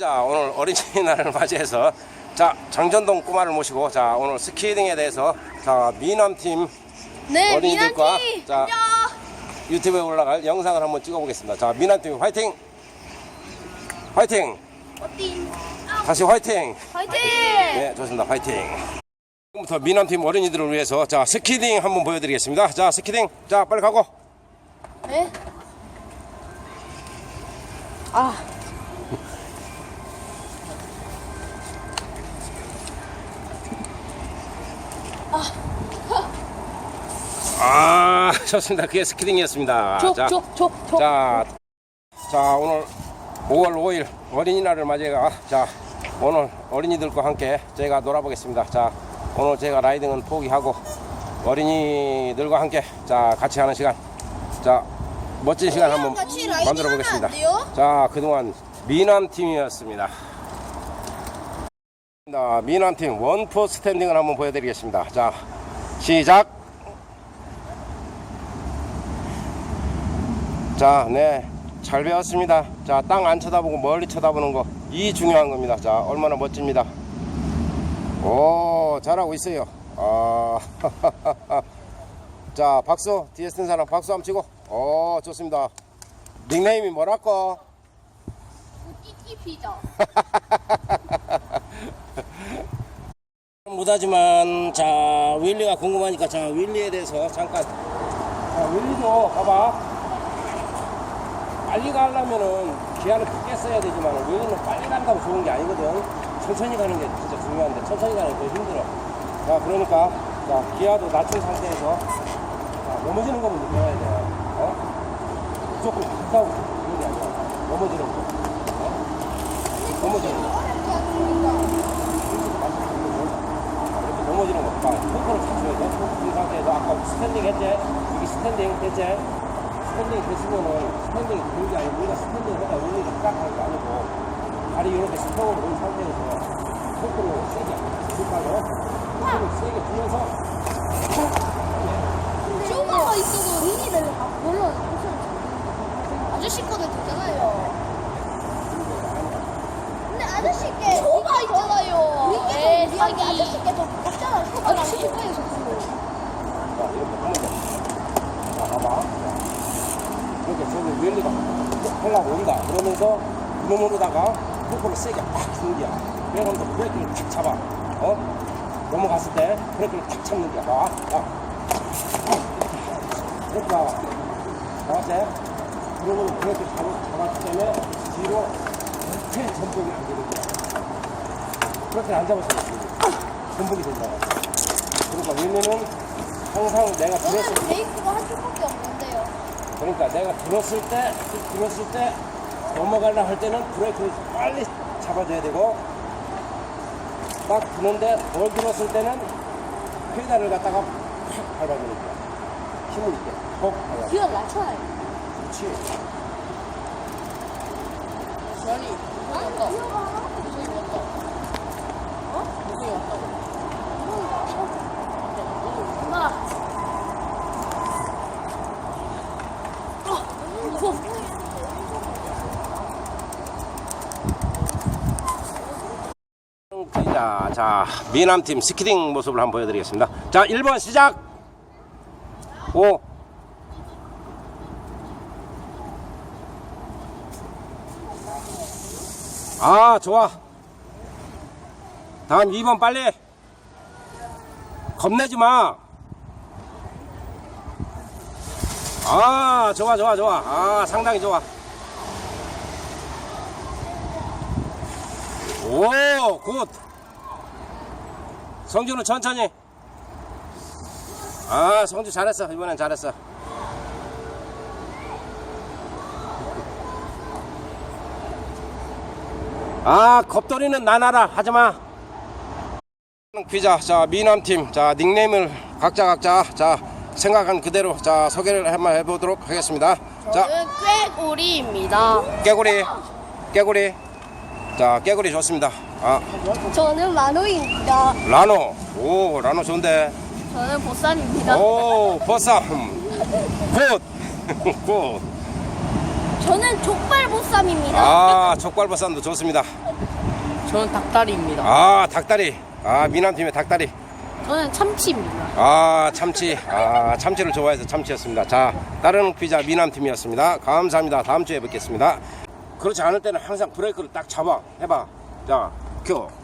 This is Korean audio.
자 오늘 어린이날을 맞이해서 자 장전동 꼬마를 모시고 자 오늘 스키딩에 대해서 자 미남팀 네, 어린이들과 미나티. 자 유튜브에 올라갈 영상을 한번 찍어보겠습니다. 자 미남팀 화이팅! 화이팅! 어디? 다시 화이팅! 화이팅! 네 좋습니다. 화이팅! 지금부터 미남팀 어린이들을 위해서 자 스키딩 한번 보여드리겠습니다. 자 스키딩 자 빨리 가고 네. 아, 아 좋습니다. 그게 스키딩이었습니다. 족, 자. 자, 자 오늘 5월 5일 어린이날을 맞이해가 자 오늘 어린이들과 함께 제가 놀아보겠습니다. 자 오늘 제가 라이딩은 포기하고 어린이들과 함께 자 같이 하는 시간 자 멋진 시간 한번 만들어 보겠습니다. 자 그동안 미남 팀이었습니다. 자, 미남 팀 원포 스탠딩을 한번 보여드리겠습니다. 자 시작. 자, 네. 잘 배웠습니다. 자, 땅 안 쳐다보고 멀리 쳐다보는 거. 이 중요한 겁니다. 자, 얼마나 멋집니다. 오, 잘하고 있어요. 아, 자, 박수. 뒤에 쓴 사람 박수 한번 치고. 오, 좋습니다. 닉네임이 뭐랄까? 피자. 못하지만, 자, 윌리가 궁금하니까, 자, 윌리에 대해서 잠깐. 자, 윌리도 봐봐. 빨리 가려면은 기아를 깊게 써야 되지만 윌리는 빨리 간다고 좋은 게 아니거든. 천천히 가는 게 진짜 중요한데 천천히 가는 게 더 힘들어. 자, 그러니까 자, 기아도 낮춘 상태에서 자, 넘어지는 거면 느껴야 돼. 어? 무조건 급하고 그런 게 아니야. 넘어지는 거. 어? 넘어지는 거. 이렇게 넘어지는 거. 봐. 포크를 찾줘야 돼. 포크 든 상태에서 아까 스탠딩 했지? 여기 스탠딩 됐지? 스탠딩 됐으면은 스탠딩이 그런 게 아니고 우리가 스탠딩 하다 올리기 시작하는 게 아니고 다리 이렇게 스톱을 온 상태에서 포크를 세게 줄까요? 포크를 세게 주면서 쇼가가 있어도 의미를 물론 아저씨 거는 되잖아요. 근데 아저씨 게 쇼가 있잖아요. 우리 게 사기. 아저씨 게더 무겁잖아. 쇼가 아저씨 거예요, 자 이렇게 하는 거. 자 봐봐. 자, 이렇게 저기 윌리가 하려고 온다. 그러면서 이놈으로다가 포크를 세게 팍 주는 거야. 그래서 브레이크를 탁 잡아. 어? 넘어갔을 때 브레이크를 탁 잡는 거야. 봐. 자. 이렇게 나와. 나왔지? 그러면 브레이크 잡, 잡았기 때문에 뒤로 이렇게 전복이 안 되는 거야. 그렇게 안 잡았으면 전복이 된다. 그러니까 윌리는 항상 내가 때 베이크가 한쪽밖에 없는데요. 그러니까 내가 들었을 때, 들었을 때 넘어가려 할 때는 브레이크를 빨리 잡아줘야 되고 딱 드는데 덜 들었을 때는 페달을 갖다가 팍 밟아주는 거야. 힘을 있게. 퍽 밟아. 기어 낮춰요. 그렇지. 아니, 왔다. 무슨이 왔다. 어? 무슨이 왔다고? 엄마. 어, 무서워. 자, 자, 미남팀 스키딩 모습을 한번 보여드리겠습니다. 자, 1번 시작! 5. 아, 좋아. 다음 2번 빨리. 겁내지 마. 아, 좋아, 좋아, 좋아. 아, 상당히 좋아. 오, 굿. 성주는 천천히. 아, 성주 잘했어. 이번엔 잘했어. 아, 겁돌이는 나나라. 하지 마. 피자, 자, 미남팀. 자, 닉네임을 각자 각자. 자, 생각한 그대로. 자, 소개를 한번 해 보도록 하겠습니다. 자, 저는 꾀꼬리입니다. 깨구리. 깨구리. 자, 깨구리 좋습니다. 아, 저는 만호입니다. 라노. 오, 라노 좋은데. 저는 보쌈입니다. 오, 버쌈. 굿. 굿. 저는 족발 보쌈입니다. 아 족발버쌈도 좋습니다. 저는 닭다리입니다. 아 닭다리. 아 미남팀의 닭다리. 저는 참치입니다. 아 참치. 아 참치를 좋아해서 참치였습니다. 자 다른 피자 미남팀이었습니다. 감사합니다. 다음 주에 뵙겠습니다. 그렇지 않을 때는 항상 브레이크를 딱 잡아 해봐. 자 켜.